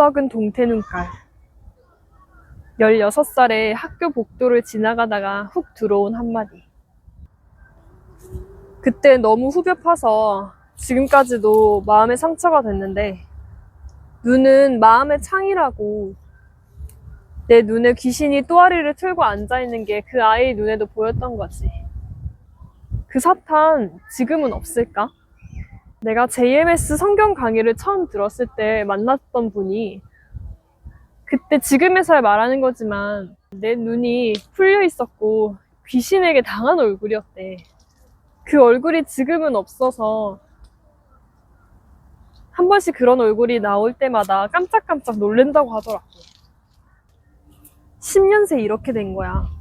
썩은 동태 눈깔. 16살에 학교 복도를 지나가다가 훅 들어온 한마디. 그때 너무 후벼 파서 지금까지도 마음의 상처가 됐는데, 눈은 마음의 창이라고 내 눈에 귀신이 또아리를 틀고 앉아있는 게 그 아이의 눈에도 보였던 거지. 그 사탄 지금은 없을까? 내가 JMS 성경 강의를 처음 들었을 때 만났던 분이 그때 지금에서야 말하는 거지만 내 눈이 풀려 있었고 귀신에게 당한 얼굴이었대. 그 얼굴이 지금은 없어서 한 번씩 그런 얼굴이 나올 때마다 깜짝깜짝 놀란다고 하더라고. 10년 새 이렇게 된 거야.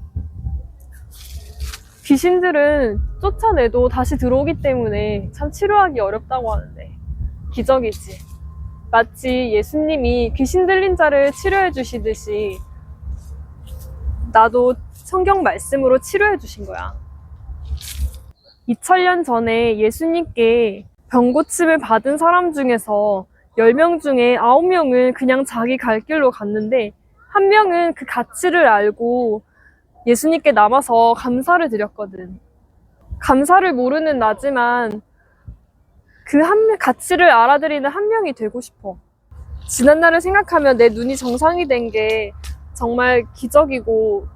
귀신들은 쫓아내도 다시 들어오기 때문에 참 치료하기 어렵다고 하는데 기적이지. 마치 예수님이 귀신 들린 자를 치료해 주시듯이 나도 성경 말씀으로 치료해 주신 거야. 2000년 전에 예수님께 병고침을 받은 사람 중에서 10명 중에 9명은 그냥 자기 갈 길로 갔는데 한 명은 그 가치를 알고 예수님께 남아서 감사를 드렸거든. 감사를 모르는 나지만 그 한 가치를 알아들이는 한 명이 되고 싶어. 지난 날을 생각하면 내 눈이 정상이 된 게 정말 기적이고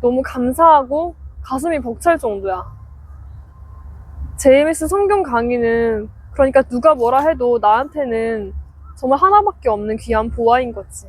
너무 감사하고 가슴이 벅찰 정도야. JMS 성경 강의는 그러니까 누가 뭐라 해도 나한테는 정말 하나밖에 없는 귀한 보화인 거지.